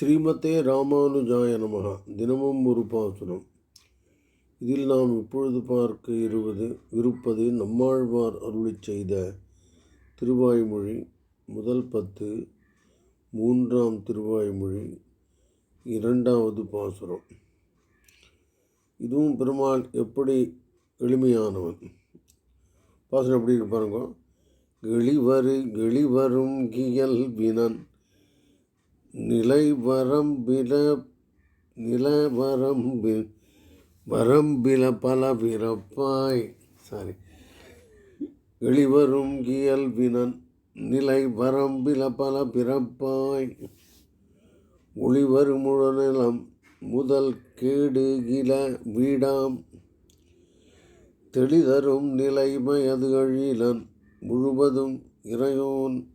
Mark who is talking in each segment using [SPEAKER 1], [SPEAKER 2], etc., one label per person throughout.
[SPEAKER 1] ஸ்ரீமதே ராமானுஜாய நமக. தினமும் ஒரு பாசுரம். இதில் நாம் இப்பொழுது பார்க்க இருவது இருப்பது நம்மாழ்வார் அருளி செய்த திருவாய்மொழி முதல் பத்து மூன்றாம் திருவாய்மொழி இரண்டாவது பாசுரம். இதுவும் பெருமாள் எப்படி எளிமையானவன்? பாசுரம் எப்படி இருப்பாருங்க பாருங்க. கெளிவரு கியல் வினன். நிலை வரம்பில நில வரம்பி வரம்பில பல பிறப்பாய். சாரி வெளிவரும் இயல்பினன் நிலை வரம்பில பல பிறப்பாய். ஒளிவரும் முழநிலம் முதல் கேடு இல வீடாம். தெளிதரும் நிலைமயது அழிலன் முழுவதும் இறையோன்.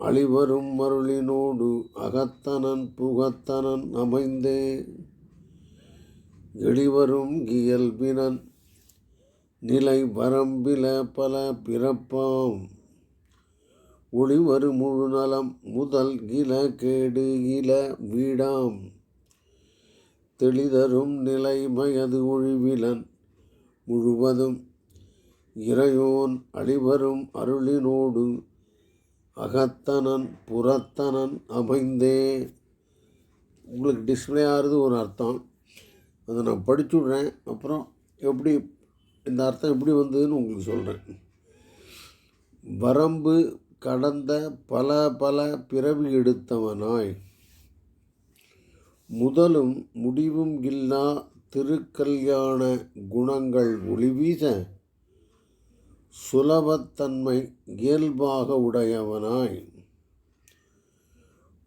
[SPEAKER 1] அழிவரும் மருளினோடு அகத்தனன் புகத்தனன் அமைந்தே. எளிவரும் இயல்பினன் நிலை வரம்பில பல பிறப்பாம். ஒளிவரு முழுநலம் முதல் இல கேடு இல வீடாம். தெளிதரும் நிலைமயது ஒழிவிலன் முழுவதும் இறையோன் அழிவரும் அருளினோடு அகத்தனன் புறத்தனன் அமைந்தே. உங்களுக்கு டிஸ்பிளே ஆகிறது ஒரு அர்த்தம். அதை நான் படிச்சு விட்றேன். அப்புறம் எப்படி இந்த அர்த்தம் எப்படி வந்ததுன்னு உங்களுக்கு சொல்கிறேன் வரம்பு கடந்த பல பல பிறவி எடுத்தவனாய். முதலும் முடிவும் இல்லா திருக்கல்யாண குணங்கள் ஒளிவீச சுலபத்தன்மை இயல்பாக உடையவனாய்.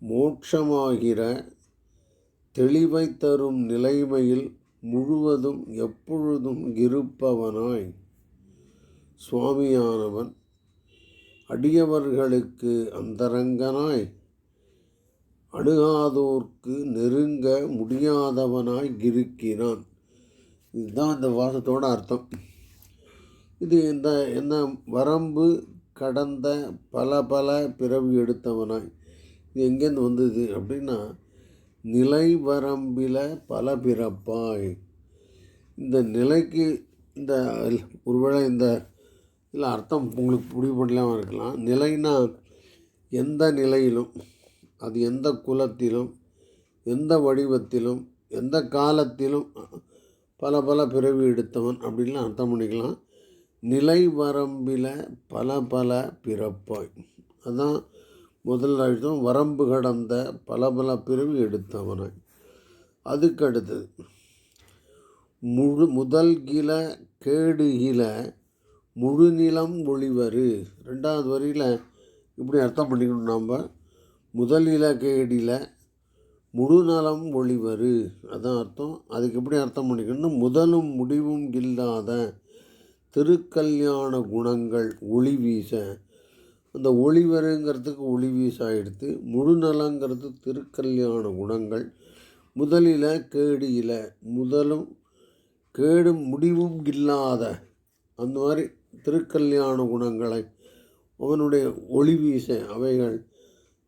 [SPEAKER 1] மோட்சமாகிற தெளிவை தரும் நிலைமையில் முழுவதும் எப்பொழுதும் இருப்பவனாய். சுவாமியானவன் அடியவர்களுக்கு அந்தரங்கனாய் அணுகாதோர்க்கு நெருங்க முடியாதவனாய் இருக்கிறான். இதுதான் இந்த வாசத்தோட அர்த்தம். இது இந்த என்ன வரம்பு கடந்த பல பல பிறவி எடுத்தவனாய். இது எங்கேருந்து வந்தது அப்படின்னா நிலை வரம்பில் பல பிறப்பாய். இந்த நிலைக்கு இந்த ஒருவேளை இந்த இதில் அர்த்தம் உங்களுக்கு முடிவு பண்ணலாமல் இருக்கலாம். நிலைனா எந்த நிலையிலும் அது எந்த குலத்திலும் எந்த வடிவத்திலும் எந்த காலத்திலும் பல பல பிறவி எடுத்தவன் அப்படின்லாம் அர்த்தம் பண்ணிக்கலாம். நிலைவரம்பில பல பல பிறப்பாய். அதான் முதல் அழுத்தம் வரம்பு கடந்த பல பல பிறவி எடுத்தவனாய் அதுக்கு அடுத்தது முழு முதல் கில கேடு கில முழுநிலம் ஒளிவரு. ரெண்டாவது வரியில் இப்படி அர்த்தம் பண்ணிக்கணும் நாம். முதல் இல கேடில முழுநலம் ஒளிவரு. அதான் அர்த்தம். அதுக்கு எப்படி அர்த்தம் பண்ணிக்கணும்னா முதலும் முடிவும் இல்லாத திருக்கல்யாண குணங்கள் ஒளி வீச அந்த ஒளிவருங்கிறதுக்கு ஒளி வீச முழு முழுநலங்கிறது திருக்கல்யாண குணங்கள். முதலில் கேடு இல முதலும் கேடும் முடிவும் இல்லாத அந்த மாதிரி திருக்கல்யாண குணங்களை அவனுடைய ஒளி வீச அவைகள்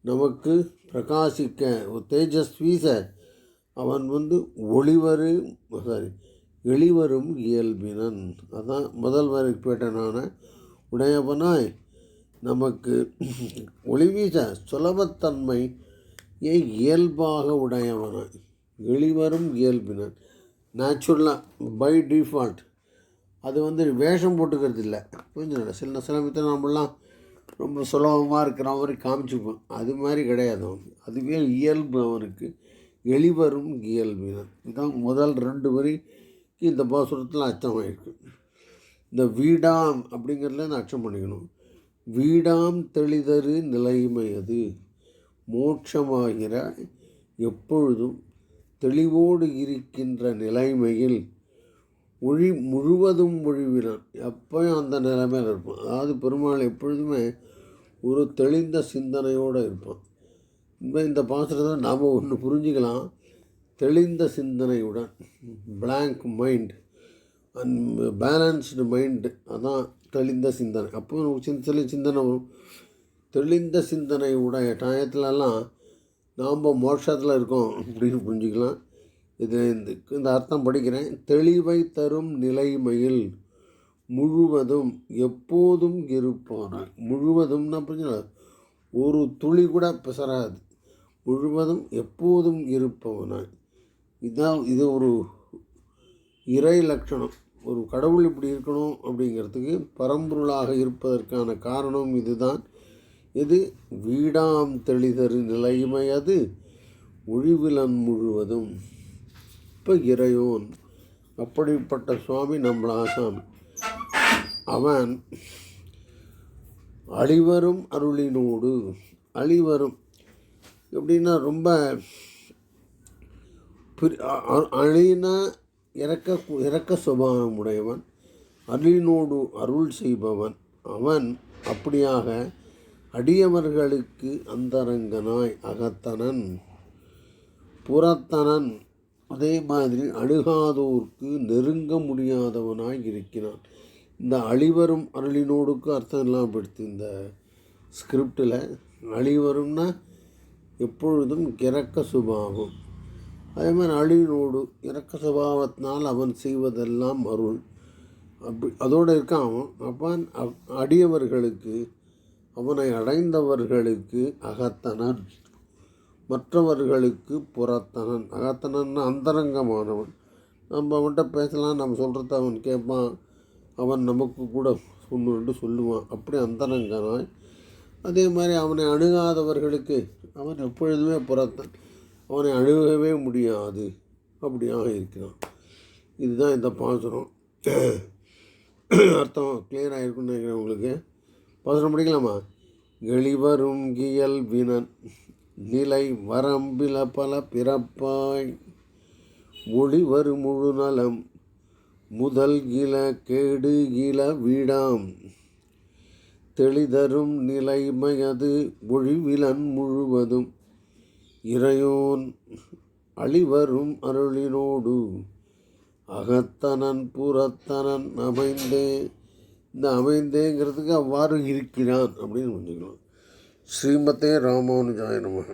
[SPEAKER 1] நமக்கு பிரகாசிக்க தேஜஸ் வீச அவன் வந்து ஒளிவரு சாரி எளிவரும் இயல்பினன். அதான் முதல் வரைப்பேட்டனான உடையவனாய் நமக்கு ஒளிவீச சுலபத்தன்மையை இயல்பாக உடையவனாய் எளிவரும் இயல்பினன். நேச்சுரலாக பை டிஃபால்ட் அது வந்து வேஷம் போட்டுக்கிறது இல்லை. புரிஞ்சுல சில சிலமத்தில் நம்மளாம் ரொம்ப சுலபமாக இருக்கிற மாதிரி காமிச்சுப்போம். அது மாதிரி கிடையாது அவன் அதுவே இயல்பு அவனுக்கு. எளிவரும் இயல்பினன். இதுதான் முதல் ரெண்டு வரி இந்த பாசுரத்தில் அச்சமாயிருக்கு இந்த வீடாம் அப்படிங்கிறதுல நான் அச்சம் பண்ணிக்கணும். வீடாம் தெளிதரு நிலைமையது மோட்சமாகிற எப்பொழுதும் தெளிவோடு இருக்கின்ற நிலைமையில் ஒழி முழுவதும் ஒழிவினான் எப்போயும் அந்த நிலைமையில் இருப்பான். அதாவது பெருமாள் எப்பொழுதுமே ஒரு தெளிந்த சிந்தனையோடு இருப்பான். இந்த பாசுரத்தை நாம் ஒன்று புரிஞ்சுக்கலாம். தெளிந்த சிந்தனையுடன் blank mind and balanced mind அதான் தெளிந்த சிந்தனை. அப்போ நமக்கு சின்ன சிந்தனை வரும். தெளிந்த சிந்தனை உடைய டயத்துலலாம் நாம் மோட்சத்தில் இருக்கோம் அப்படின்னு புரிஞ்சுக்கலாம். இது இந்த இந்த அர்த்தம் படிக்கிறேன். தெளிவை தரும் நிலைமையில் முழுவதும் எப்போதும் இருப்பானாய் முழுவதும்னா புரிஞ்சுங்களா ஒரு துளி கூட பிசராது முழுவதும் எப்போதும் இருப்பவனாய். இதுதான் இது ஒரு இறை லட்சணம். ஒரு கடவுள் இப்படி இருக்கணும் அப்படிங்கிறதுக்கு பரம்பொருளாக இருப்பதற்கான காரணம் இதுதான். இது வீடாம் தெளிதரு நிலைமை அது ஒழிவிலன் முழுவதும். இப்போ இறையோன் அப்படிப்பட்ட சுவாமி நம்மளாசாமி அவன் அழிவரும் அருளினோடு அழிவரும். எப்படின்னா ரொம்ப அழின இறக்க இறக்க சுபாவம் உடையவன் அருளினோடு அருள் செய்பவன் அவன் அப்படியாக அடியவர்களுக்கு அந்தரங்கனாய் அகத்தனன் புறத்தனன். அதே மாதிரி அணுகாதோர்க்கு நெருங்க முடியாதவனாய் இருக்கிறான். இந்த அழிவரும் அருளினோடுக்கு அர்த்தம் இல்லாமல் படுத்து இந்த ஸ்கிரிப்டில் அழிவரும்னா எப்பொழுதும் கிறக்க சுபாவம். அதே மாதிரி அழிவினோடு இறக்க சுபாவத்தினால் அவன் செய்வதெல்லாம் அருள். அப்படி அதோடு இருக்கான் அவன். அவன் அடியவர்களுக்கு அவனை அடைந்தவர்களுக்கு அகத்தனன் மற்றவர்களுக்கு புறத்தனன். அகத்தனன்னு அந்தரங்கமானவன். நம்ம அவன்கிட்ட பேசலாம் நம்ம சொல்கிறத அவன் கேட்பான். அவன் நமக்கு கூட ஒன்று சொல்லுவான். அப்படி அந்தரங்கனாய். அதே மாதிரி அவனை அணுகாதவர்களுக்கு அவன் எப்பொழுதுமே புறத்தன். அவனை அணுகவே முடியாது. அப்படியாக இருக்கிறான். இதுதான் இந்த பாசுரம். அர்த்தம் கிளியர் ஆகிருக்குன்னு நினைக்கிறேன் உங்களுக்கு. பாசுரம் படிக்கலாமா? வெளிவரும் கியல் வினன் நிலை வரம்பில பல பிறப்பாய் ஒளி வரும் முழு நலம் முதல் இல கேடு இல வீடாம். தெளிதரும் நிலைமையது ஒழிவிலன் முழுவதும் இறையோன் அழிவரும் அருளினோடு அகத்தனன் புறத்தனன் அமைந்தே இந்த அமைந்தேங்கிறதுக்கு அவ்வாறு இருக்கிறான் அப்படின்னு புரிஞ்சுக்கலாம் ஸ்ரீமதே ராமானுஜாய நமக.